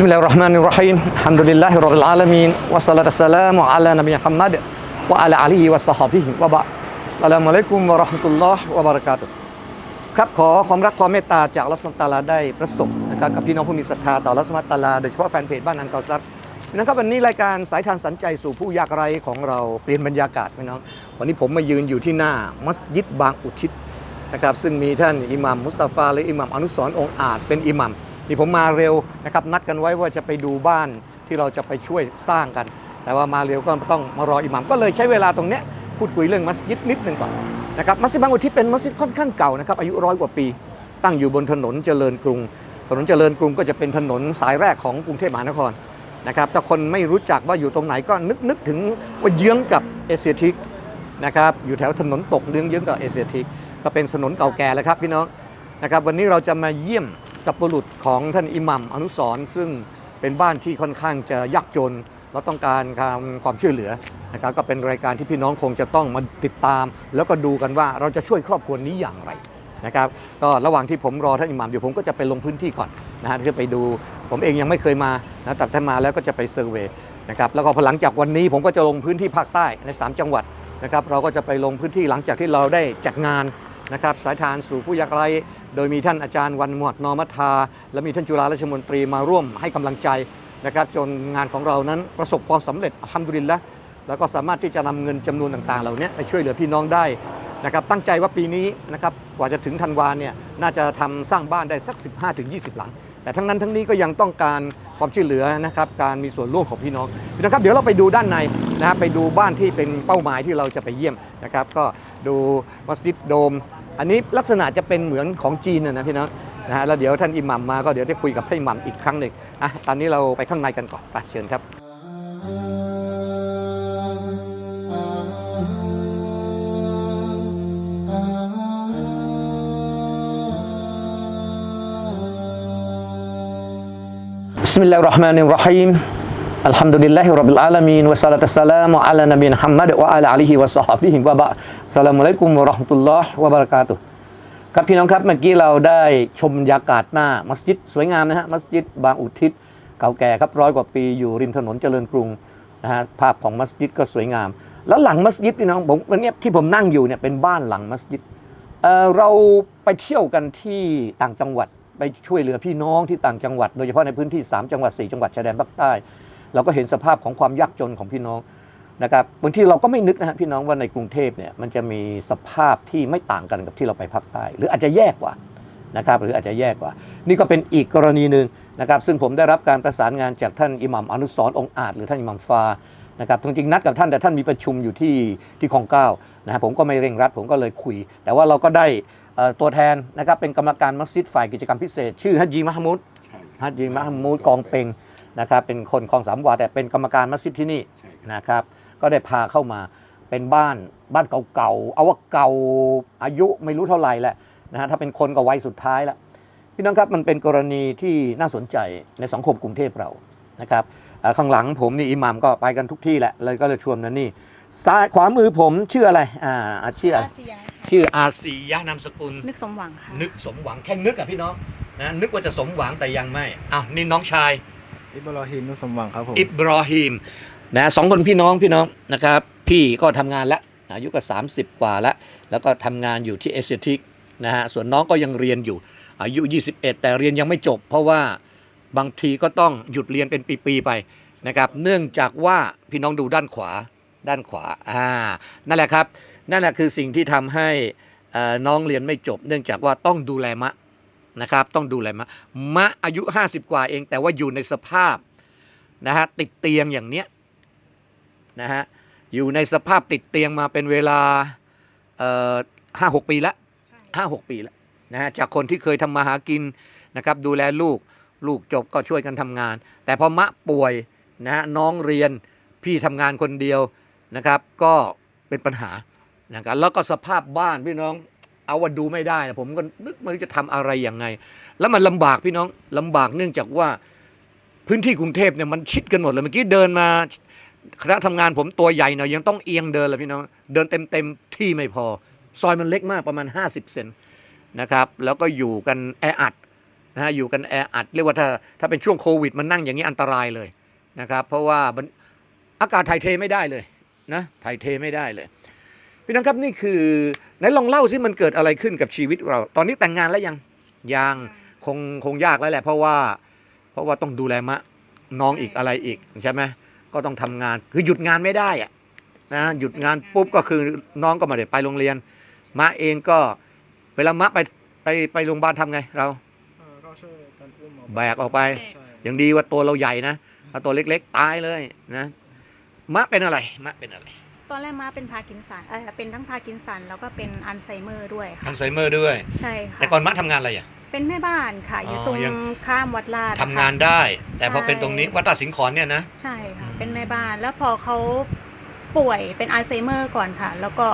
بسم الله الرحمن الرحيم الحمد لله رب العالمين والصلاة والسلام على نبي محمد وعلى آله وصحبه وبعد السلام عليكم ورحمة الله وبركاته ครับขอความรักความเมตตาจากอัลลอฮฺสุลตาลาได้ประสบนะครับกับพี่น้องผู้มีศรัทธาต่ออัลลอฮฺสุลตาลาโดยเฉพาะแฟนเพจบ้านนันเกาซัดพี่น้องครับวันนี้รายการสายทานสัญใจสู่ผู้ยากไร้ของเราเปลี่ยนบรรยากาศพี่น้องวันนี้ผมมายืนอยู่ที่หน้ามัสยิดบางอุทิศนะครับซึ่งมีท่านอิหมัมมุสตาฟาและอิหมัมอนุสรณ์องค์อาจเป็นอิหมัม ที่ผมมาเร็วนะครับนัดกันไว้ว่าจะไปดูบ้านที่เราจะไปช่วยสร้างกัน แต่ว่ามาเร็วก็ต้องมารออิหมัมก็เลยใช้เวลาตรงเนี้ยพูดคุยเรื่องมัสยิดนิดหนึ่งก่อนนะครับมัสยิดบางอุทิศเป็นมัสยิดค่อนข้างเก่านะครับอายุร้อยกว่าปี ตั้งอยู่บนถนนเจริญกรุง ถนนเจริญกรุงก็จะเป็นถนนสายแรกของกรุงเทพมหานครนะครับถ้าคนไม่รู้จักว่าอยู่ตรงไหนก็นึกนึกถึงว่าเยื้องกับเอเชียทิกนะครับอยู่แถวถนนตกเยื้องเยื้องกับเอเชียทิกก็เป็นถนนเก่าแก่แล้วครับพี่น้องนะครับวันนี้เราจะมาเยี่ยม สัปปรุษของท่านอิหมัมอนุสรซึ่งเป็นบ้านที่ค่อนข้างจะยากจนเราต้องการการความช่วยเหลือนะครับก็เป็นรายการที่พี่น้องคงจะต้องมาติดตาม แล้วก็ดูกันว่าเราจะช่วยครอบครัวนี้อย่างไรนะครับก็ระหว่างที่ผมรอท่านอิหมัมเดี๋ยวผมก็จะไปลงพื้นที่ก่อนนะฮะเพื่อไปดูผมเองยังไม่เคยมานะแต่ถ้ามาแล้วก็จะไปเซอร์เวย์นะครับแล้วก็หลังจากวันนี้ผมก็จะลงพื้นที่ภาคใต้ใน 3 จังหวัดนะครับเราก็จะไปลงพื้นที่หลังจากที่เราได้จัดงาน นะครับสายทานสู่ผู้ยากไร้โดยมีท่านอาจารย์วันมวดนอมัทา และมีท่านจุฬาราชมนตรีมาร่วมให้กำลังใจนะครับจนงานของเรานั้นประสบความสำเร็จอัลฮัมดุลิลละแล้วก็สามารถที่จะนำเงินจำนวนต่างๆ เหล่านี้ไปช่วยเหลือพี่น้องได้นะครับตั้งใจว่าปีนี้นะครับกว่าจะถึงธันวาเนี่ยน่าจะทำสร้างบ้านได้สัก 15-20 หลัง แต่ทั้งนั้นทั้งนี้ก็ยังต้องการความช่วยเหลือนะครับการมีส่วนร่วมของพี่น้องพี่น้องครับเดี๋ยวเราไปดูด้านในนะครับไปดูบ้านที่เป็นเป้าหมายที่เราจะไปเยี่ยมนะครับก็ดูมัสยิดโดม อันนี้ลักษณะจะเป็นเหมือนของจีนนะพี่น้องนะฮะแล้วเดี๋ยวท่านอิหมัมมาก็เดี๋ยวได้คุยกับท่านอิหมัมอีกครั้งหนึ่งอะตอนนี้เราไปข้างในกันก่อนไปเชิญครับบิสมิลลาฮิรเราะห์มานิรเราะฮีม Alhamdulillahi Rabbil Alamin Wa salatu salamu ala nabi Muhammad Wa ala alihi wa sahbihi wa ba Assalamualaikum ครับพี่น้องครับเมื่อกี้เราได้ชมบรรยากาศหน้ามัสยิดสวยงามนะฮะมัสยิดบางอุทิศเก่าแก่ครับร้อยกว่าปีอยู่ริมถนนเจริญกรุงนะฮะภาพของมัสยิดก็สวยงาม แล้วหลังมัสยิดพี่น้องผมวันนี้ที่ผมนั่งอยู่เนี่ยเป็นบ้านหลังมัสยิดเเราไปเที่ยวกันที่ต่างจังหวัดไปช่วยเหลือพี่น้องที่ต่างจังหวัด โดยเฉพาะในพื้นที่ 3 จังหวัด 4 จังหวัดชายแดนภาคใต้ เราก็เห็นสภาพของความยากจนของพี่น้องนะครับบางทีเราก็ไม่นึกนะฮะพี่น้องว่าในกรุงเทพเนี่ยมันจะมีสภาพที่ไม่ต่างกันกับที่เราไปภาคใต้หรืออาจจะแย่กว่านะครับหรืออาจจะแย่กว่า นี่ก็เป็นอีกกรณีหนึ่งนะครับซึ่งผมได้รับการประสานงานจากท่านอิหมัมอนุสรณ์องค์อาจหรือท่านอิหมัมฟานะครับจริงๆนัดกับท่านแต่ท่านมีประชุมอยู่ที่ที่คลองเก้านะฮะผมก็ไม่เร่งรัดผมก็เลยคุย แต่ว่าเราก็ได้เอ่อตัวแทนนะครับเป็นกรรมการมัสยิดฝ่ายกิจกรรมพิเศษ ชื่อฮัจญีมหมุดฮัจญีมหมุดกองเปง นะครับเป็นคนคลองสามวาแต่เป็นกรรมการมัสยิดที่นี่นะครับก็ได้พาเข้ามาเป็นบ้านบ้านเก่าๆเอาว่าเก่าอายุไม่รู้เท่าไหร่แหละนะฮะถ้าเป็นคนก็วัยสุดท้ายแล้วพี่น้องครับมันเป็นกรณีที่น่าสนใจในสังคมกรุงเทพเรานะครับเอ่อข้างหลังผมนี่อิหมัมก็ไปกันทุกที่แหละเลยก็เลยชวนนันนี่ซ้ายขวามือผมชื่ออะไรอ่าชื่ออะไรอาเซียนค่ะชื่ออาซียะนามสกุล นึกสมหวังค่ะนึกสมหวังแค่นึกอะพี่น้องนะนึกว่าจะสมหวังแต่ยังไม่อ้าวนี่น้องชาย อิบรอฮิมนุสมหวังครับผมอิบรอฮิมนะสองคนพี่น้องพี่น้องนะครับ พี่ก็ทำงานแล้วอายุก็ 30 กว่าแล้วแล้วก็ทำงานอยู่ที่เอเชียทิกนะฮะส่วนน้องก็ยังเรียนอยู่ อายุ 21 แต่เรียนยังไม่จบ เพราะว่าบางทีก็ต้องหยุดเรียนเป็นปีๆไปนะครับ เนื่องจากว่าพี่น้องดูด้านขวาด้านขวาอ่านั่นแหละครับ นั่นแหละคือสิ่งที่ทำให้น้องเรียนไม่จบ เนื่องจากว่าต้องดูแลมะ นะครับ ต้องดูแลมะมะอายุ 50 กว่าเอง แต่ว่าอยู่ในสภาพนะฮะติดเตียงอย่างเนี้ยนะฮะอยู่ในสภาพติดเตียงมาเป็นเวลาห้าหกปีแล้วห้าหกปีแล้วนะฮะจากคนที่เคยทำมาหากินนะครับ ดูแลลูกลูกจบก็ช่วยกันทำงาน แต่พอมะป่วยนะฮะน้องเรียนพี่ทำงานคนเดียวนะครับ ก็เป็นปัญหานะครับแล้วก็สภาพบ้านพี่น้อง เอาว่าดูไม่ได้นะผมก็นึกไมันจะทำอะไรยังไง แล้วมันลำบากพี่น้องลำบากเนื่องจากว่าพื้นที่กรุงเทพเนี่ยมันชิดกันหมดเลยเมื่อกี้เดินมาคณะทำงานผมตัวใหญ่หน่อยยังต้องเอียงเดินเลยพี่น้องเดินเต็มเต็มที่ไม่พอ ซอยมันเล็กมากประมาณ 50 เซนนะครับ แล้วก็อยู่กันแออัดนะฮะอยู่กันแออัดเรียกว่าถ้าถ้าเป็นช่วงโควิด มันนั่งอย่างนี้อันตรายเลยนะครับ เพราะว่าอากาศถ่ายเทไม่ได้เลยนะถ่ายเทไม่ได้เลย พี่น้องครับนี่คือไหนลองเล่าสิมันเกิดอะไรขึ้นกับชีวิตเรา ตอนนี้แต่งงานแล้วยังยังคงคงยากแล้วแหละ เพราะว่า เพราะว่าต้องดูแลมะน้องอีกอะไรอีกใช่ไหมก็ต้องทำงานคือหยุดงานไม่ได้อะนะหยุดงานปุ๊บก็คือน้องก็ไมาได้ไปโรงเรียน มะเองก็เวลามะไปไปไปโรงพยาบาลทำไงเราก็ช่วยกันอุ้มออกแบกออกไปใช่อย่างดีว่าตัวเราใหญ่นะถ้าตัวเล็กๆตายเลยนะมะเป็นอะไรมะเป็นอะไร ตอนแรกมาเป็นพาร์กินสันเออเป็นทั้งพาร์กินสันแล้วก็เป็นอัลไซเมอร์ด้วยค่ะอัลไซเมอร์ด้วย ใช่ค่ะแต่ก่อนมะทำงานอะไรอะ เป็นแม่บ้านค่ะ อยู่อ๋อตรงยัง ข้ามวัดลาดทำงานค่ะ ได้ แต่พอใช่ เป็นตรงนี้วัดตาสิงขอนเนี่ยนะ ใช่ค่ะอืมเป็นแม่บ้านแล้วพอเขาป่วยเป็นอัลไซเมอร์ก่อนค่ะ แล้วก็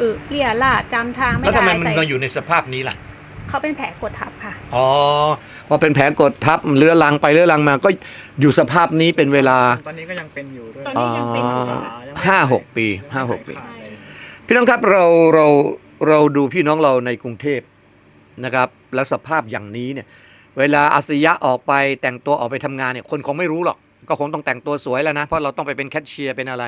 อึเลี่ยลาดจำทางไม่แล้วทำได้ไมมันใส่มาอยู่ในสภาพนี้ล่ะ เขาเป็นแผลกดทับ ค่ะอ๋อพอเป็นแผลกดทับเลื้อรังไปเลื้อรังมาก็อยู่สภาพนี้เป็นเวลา ตอนนี้ก็ยังเป็นอยู่ด้วยตอนนี้ยังเป็นอยู่อ๋อ ยังไม่ห้าหกปียังไม่ห้าหกปีขาดเลยพี่น้องครับเราเราเราดูพี่น้องเราในกรุงเทพนะครับ แล้วสภาพอย่างนี้เนี่ย เวลาอาสยะออกไปแต่งตัวออกไปทำงานเนี่ยคนคงไม่รู้หรอก ก็คงต้องแต่งตัวสวยแล้วนะเพราะเราต้องไปเป็นแคชเชียร์เป็นอะไร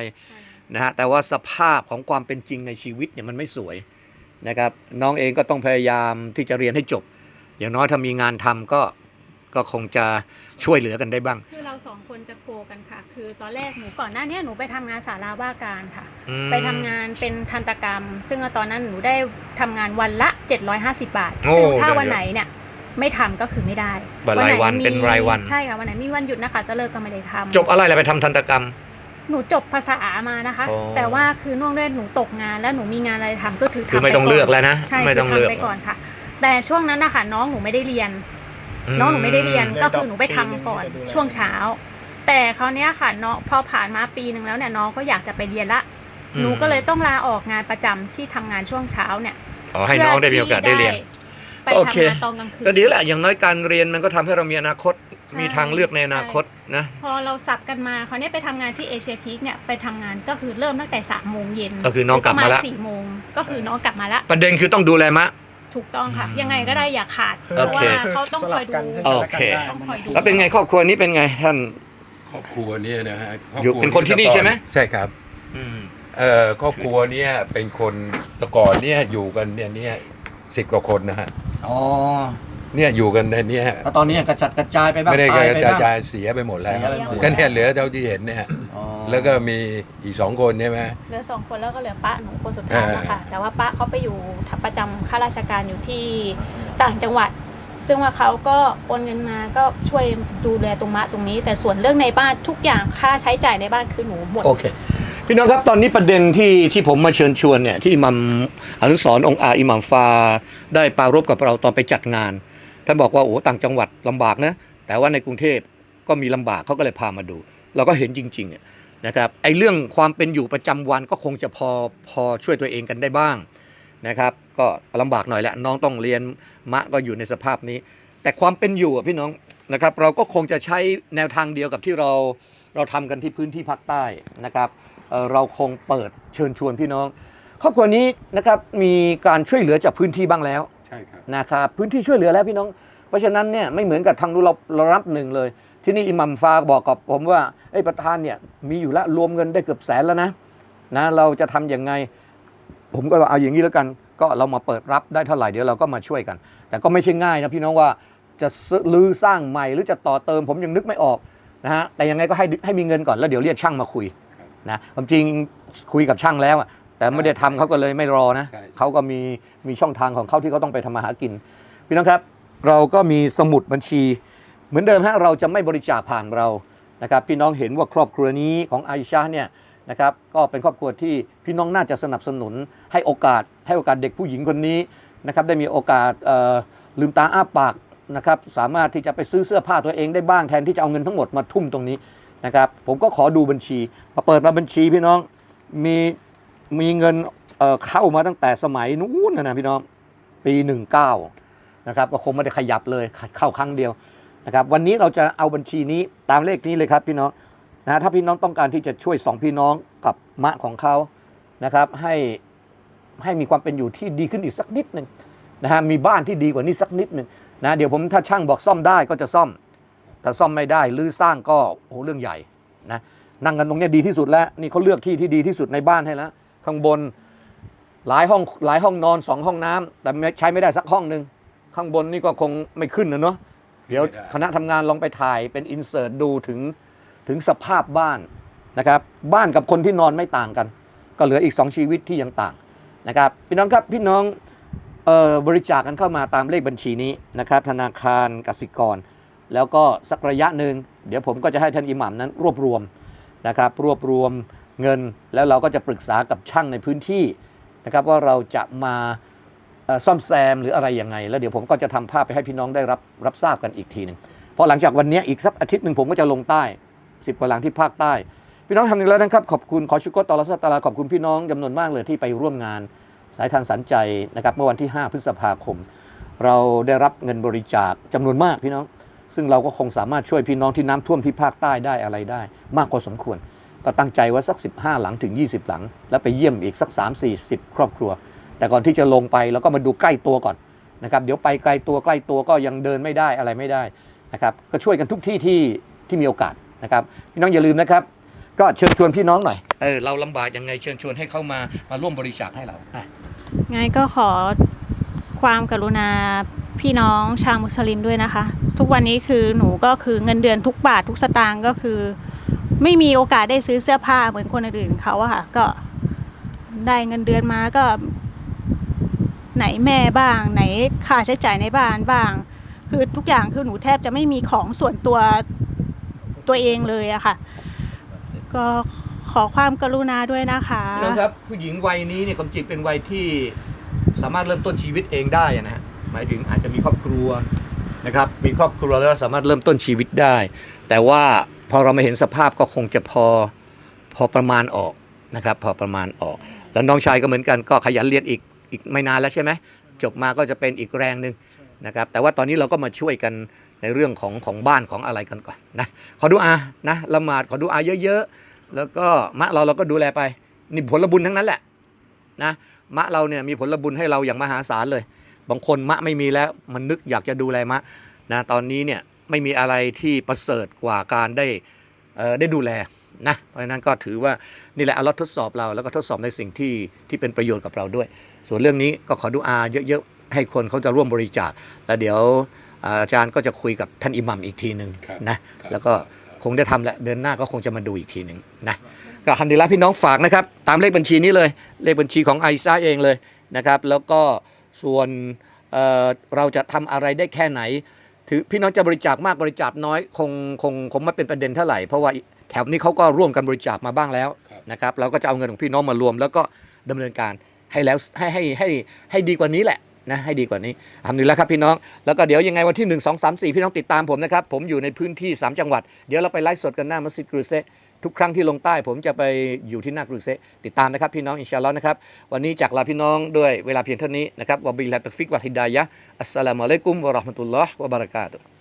นะฮะแต่ว่าสภาพของความเป็นจริงในชีวิตเนี่ยมันไม่สวยนะครับ น้องเองก็ต้องพยายามที่จะเรียนให้จบ อย่างน้อยถ้ามีงานทำก็ก็คงจะช่วยเหลือกันได้บ้าง คือเราสองคนจะโคกันค่ะ คือตอนแรกหนูก่อนหน้าเนี้ยหนูไปทำงานสาราว่าการค่ะอืมไปทำงานเป็นทันตกรรม ซึ่งตอนนั้นหนูได้ทำงานวันละ 750 บาทโอ้ซึ่งถ้าเดี๋ยววันไหนเนี่ยไม่ทำก็คือไม่ได้วันรายวันไหมีเป็นรายวัน ใช่ค่ะวันไหนมีวันหยุดนะคะจะเลิกก็ไม่ได้ทำจบอะไรอะไรไปทำทันตกรรม หนูจบภาษามานะคะอ๋อแต่ว่าคือน่วงด้วยหนูตกงานแล้วหนูมีงานอะไรทำก็ถือทำคือไม่ปต้องก่นเลือกแล้วนะ ใช่ไม่ต้องเลือกคืทำไปก่อนค่ะ แต่ช่วงนั้นนะคะน้องหนูไม่ได้เรียน น้องหนูไม่ได้เรียนอืมก็คือหนูไปทำก่อนปีหนึ่งช่วงเช้า แต่คราวเนี้ยค่ะน้องพอผ่านมาปีหนึ่งแล้วเนี่ยน้องก็อยากจะไปเรียนละอืมหนูก็เลยต้องลาออกงานประจำที่ทำงานช่วงเช้าเนี่ยอ๋อให้น้องได้มีโอกาสได้เรียนไปโอทำเคงานตอนกลางคืนก็ดีแหละอย่างน้อยการเรียนมันก็ทำให้เรามีอนาคตใช่มีทางเลือกในอนาคตนะพอเราสับกันมาคราวนี้ไปทำงานที่เอเชียทีคเนี่ยไปทำงานก็คือเริ่มตั้งแต่สามโมงเย็นก็คือน้องกลับมาละสี่โมงก็คือน้องกลับมาละประเด็นคือต้องดูแลมะ ถูกต้องค่ะอืมยังไงก็ได้อย่าขาดคือเพราะว่าโอเค เขาต้องคอยดูสลับกันให้โอสลับเคกันได้ต้องคอยดู แล้วเป็นไงครอบครัวนี้เป็นไงท่าน ครอบครัวเนี่ยนะฮะรอบอยู่รัวเป็นคนที่นี่ใช่ไหม ใช่ครับอืมเอ่อครอบครัวเนี่ยเป็นคนแตะก่อนเนี่ยอยู่กันเนี่ยเนี่ยสิบกว่าคนนะฮะอ๋อเนี่ยอยู่กันในเนี่ยแล้วตอนนี้กระจัดกระจายไปบ้างไม่ได้ตายกไประจายบ้างจายเสียไปหมดแล้วเสียไปหมด ก็เนี่ยเหลือเท่าที่เห็นเนี่ย อ๋อ แล้วก็มีอีกสองคนใช่ไหมเหลือสองคนแล้วก็เหลือป้าหนูคนสุดท้ายแล้วค่ะแต่ว่าป้าเขาไปอยู่ประจำข้าราชการอยู่ที่ต่างจังหวัด ซึ่งว่าเขาก็โอนเงินมาก็ช่วยดูแลตรงมะตรงนี้ แต่ส่วนเรื่องในบ้านทุกอย่างค่าใช้จ่ายในบ้านคือหนูหมดโอเคพี่น้องครับตอนนี้ประเด็นที่ที่ผมมาเชิญชวนเนี่ยที่อิหมัมอนุสรณ์องค์อาอิหมัมฟา ได้ปรารบกับเราตอนไปจัดงานท่านบอกว่าโอ้ต่างจังหวัดลำบากนะแต่ว่าในกรุงเทพก็มีลำบากเขาก็เลยพามาดู เราก็เห็นจริงๆเนี่ย นะครับไอ้เรื่องความเป็นอยู่ประจำวันก็คงจะพอพอช่วยตัวเองกันได้บ้างนะครับ ก็ลำบากหน่อยแหละน้องต้องเรียนมะก็อยู่ในสภาพนี้ แต่ความเป็นอยู่อะพี่น้องนะครับ เราก็คงจะใช้แนวทางเดียวกับที่เราเราทำกันที่พื้นที่ภาคใต้นะครับเอ่อเราคงเปิดเชิญชวนพี่น้องครอบครัวนี้นะครับมีการช่วยเหลือจากพื้นที่บ้างแล้วใช่ครับนะครับพื้นที่ช่วยเหลือแล้วพี่น้อง เพราะฉะนั้นเนี่ยไม่เหมือนกับทางนู้นเราเรารับหนึ่งเลย ที่นี่อิหมัมฟาบอกกับผมว่าไอ้ยประธานเนี่ยมีอยู่แล้วรวมเงินได้เกือบแสนแล้วนะนะเราจะทำยังไง ผมก็ว่าเอาอย่างนี้แล้วกัน ก็เรามาเปิดรับได้เท่าไหร่เดี๋ยวเราก็มาช่วยกัน แต่ก็ไม่ใช่ง่ายนะพี่น้องว่าจะซื้อรื้อสร้างใหม่หรือจะต่อเติมผมยังนึกไม่ออกนะฮะแต่ยังไงก็ให้ให้มีเงินก่อนแล้วเดี๋ยวเรียกช่างมาคุยนะความจริงคุยกับช่างแล้วอะแต่ไม่ได้ทำเขาก็เลยไม่รอนะใช่เขาก็มีมีช่องทางของเขาที่เขาต้องไปทำมาหากิน พี่น้องครับ เราก็มีสมุดบัญชี เหมือนเดิมฮะเราจะไม่บริจาคผ่านเรานะครับพี่น้องเห็นว่าครอบครัวนี้ของไอชาเนี่ยนะครับก็เป็นครอบครัวที่พี่น้องน่าจะสนับสนุนให้โอกาสให้โอกาสเด็กผู้หญิงคนนี้นะครับได้มีโอกาสลืมตาอ้าปากนะครับสามารถที่จะไปซื้อเสื้อผ้าตัวเองได้บ้างแทนที่จะเอาเงินทั้งหมดมาทุ่มตรงนี้นะครับผมก็ขอดูบัญชีพอเปิดมาบัญชีพี่น้องมีมีเงินเเข้ามาตั้งแต่สมัยนู้นนะนะพี่น้องปี 19นะครับก็คงไม่ได้ขยับเลยเข้าครั้งเดียว นะครับวันนี้เราจะเอาบัญชีนี้ตามเลขนี้เลยครับพี่น้องนะถ้าพี่น้องต้องการที่จะช่วยสองพี่น้องกับมะของเขานะครับให้ให้มีความเป็นอยู่ที่ดีขึ้นอีกสักนิดหนึ่งนะฮะมีบ้านที่ดีกว่านี้สักนิดหนึ่งนะเดี๋ยวผมถ้าช่างบอกซ่อมได้ก็จะซ่อม แต่ซ่อมไม่ได้หรือสร้างก็โอ้เรื่องใหญ่นะนั่งกันตรงเนี้ยดีที่สุดแล้วนี่เขาเลือกที่ที่ดีที่สุดในบ้านให้แล้วข้างบนหลายห้องหลายห้องนอนสองห้องน้ำแต่ใช้ไม่ได้สักห้องหนึ่งข้างบนนี่ก็คงไม่ขึ้นนะเนาะ เดี๋ยวไม่ได้คณะทำงานลองไปถ่ายเป็นอินเสิร์ตดูถึงถึงสภาพบ้านนะครับ บ้านกับคนที่นอนไม่ต่างกัน ก็เหลืออีก 2 ชีวิตที่ยังต่างนะครับ พี่น้องครับพี่น้องเอ่อบริจาคกันเข้ามาตามเลขบัญชีนี้นะครับ ธนาคารกสิกร แล้วก็สักระยะหนึ่งเดี๋ยวผมก็จะให้ท่านอิหมัมนั้นรวบรวมนะครับ รวบรวมเงินแล้วเราก็จะปรึกษากับช่างในพื้นที่นะครับ ว่าเราจะมาเอ่อ ซ่อมแซมหรืออะไรยังไง แล้วเดี๋ยวผมก็จะทำภาพไปให้พี่น้องได้รับรับทราบกันอีกทีหนึ่งพอหลังจากวันนี้อีกสักอาทิตย์หนึ่งผมก็จะลงใต้10กว่าหลังที่ภาคใต้ พี่น้องทำหนึ่งแล้วนะครับขอบคุณขอชุกตอลสตาลาขอบคุณพี่น้องจำนวนมากเลยที่ไปร่วมงานสายทานสันใจนะครับเมื่อวันที่ 5 พฤษภาคม เราได้รับเงินบริจาคจำนวนมากพี่น้อง ซึ่งเราก็คงสามารถช่วยพี่น้องที่น้ำท่วมที่ภาคใต้ได้อะไรได้ มากกว่าสมควร ก็ตั้งใจว่าสัก 15 หลังถึง 20 หลัง แล้วไปเยี่ยมอีกสัก 3 4 0 ครอบครัว แต่ก่อนที่จะลงไปเราก็มาดูใกล้ตัวก่อนนะครับ เดี๋ยวไปไกลตัวใกล้ตัวก็ยังเดินไม่ได้อะไรไม่ได้นะครับ ก็ช่วยกันทุกที่ที่ที่มีโอกาสนะครับ พี่น้องอย่าลืมนะครับ ก็เชิญชวนพี่น้องหน่อย เออเราลำบากยังไงเชิญชวนให้เข้ามามาร่วมบริจาคให้เราอะไงก็ขอความกรุณาพี่น้องชาวมุสลิมด้วยนะคะ ทุกวันนี้คือหนูก็คือเงินเดือนทุกบาททุกสตางค์ก็คือ ไม่มีโอกาสได้ซื้อเสื้อผ้าเหมือนคนอื่นๆเขาอะค่ะ ก็ได้เงินเดือนมาก็ ไหนแม่บ้าง ไหนค่าใช้จ่ายในบ้านบ้าง คือทุกอย่างคือหนูแทบจะไม่มีของส่วนตัวตัวเองเลยอะค่ะ ก็ขอความกรุณาด้วยนะคะนะครับผู้หญิงวัยนี้เนี่ยความจริงเป็นวัยที่สามารถเริ่มต้นชีวิตเองได้นะฮะหมายถึงอาจจะมีครอบครัวนะครับมีครอบครัวแล้วสามารถเริ่มต้นชีวิตได้ แต่ว่าพอเรามาเห็นสภาพก็คงจะพอพอประมาณออกนะครับ พอประมาณออก แล้วน้องชายก็เหมือนกันก็ขยันเรียนอีก อีกไม่นานแล้วใช่ไหมจบมาก็จะเป็นอีกแรงหนึ่งนะครับแต่ว่าตอนนี้เราก็มาช่วยกันในเรื่องของของบ้านของอะไรกันก่อนนะขอดูอานะละหมาดขอดูอาเยอะๆ แล้วก็มะเราเราก็ดูแลไปนี่ผลบุญทั้งนั้นแหละนะมะเราเนี่ยมีผลบุญให้เราอย่างมหาศาลเลย บางคนมะไม่มีแล้วมันนึกอยากจะดูแลมะนะตอนนี้เนี่ยไม่มีอะไรที่ประเสริฐกว่าการได้เอ่อได้ดูแลนะเพราะฉะนั้นก็ถือว่านี่แหละเอัลอทดสอบเราแล้วก็ทดสอบในสิ่งที่ที่เป็นประโยชน์กับเราด้วย ส่วนเรื่องนี้ก็ขอดูอาเยอะๆ ให้คนเขาจะร่วมบริจาคแล้วเดี๋ยวอ่าอาจารย์ก็จะคุยกับท่านอิหมัมอีกทีหนึ่งครับนะครับแล้วก็คงจะทำแหละเดือนหน้าก็คงจะมาดูอีกทีหนึ่งนะก็ทำดีแล้วพี่น้องฝากนะครับ ตามเลขบัญชีนี้เลย เลขบัญชีของไอซ่าเองเลยนะครับ แล้วก็ส่วนเอ่อเราจะทำอะไรได้แค่ไหน ถือพี่น้องจะบริจาคมากบริจาคน้อยคงคงคงไม่เป็นประเด็นเท่าไหร่ เพราะว่าแถบนี้เขาก็ร่วมกันบริจาคมาบ้างแล้วครับนะครับ เราก็จะเอาเงินของพี่น้องมารวม แล้วก็ดำเนินการ ให้แล้วให้ให้ให้ให้ดีกว่านี้แหละนะให้ดีกว่านี้ทำดีแล้วครับพี่น้อง แล้วก็เดี๋ยวยังไงวันที่ 1 2 3 4 พี่น้องติดตามผมนะครับ ผมอยู่ในพื้นที่ 3 จังหวัด เดี๋ยวเราไปไลฟ์สดกันหน้ามัสยิดกรุเซทุกครั้งที่ลงใต้ผมจะไปอยู่ที่หน้ากรุเซติดตามนะครับพี่น้องอินชาอัลลอฮ์นะครับ วันนี้จากลาพี่น้องด้วยเวลาเพียงเท่านี้นะครับวะบิลลาตฟิกวะฮิดายะอัสสลามุอะลัยกุมวะเราะห์มะตุลลอฮ์วะบะเราะกาตุฮ์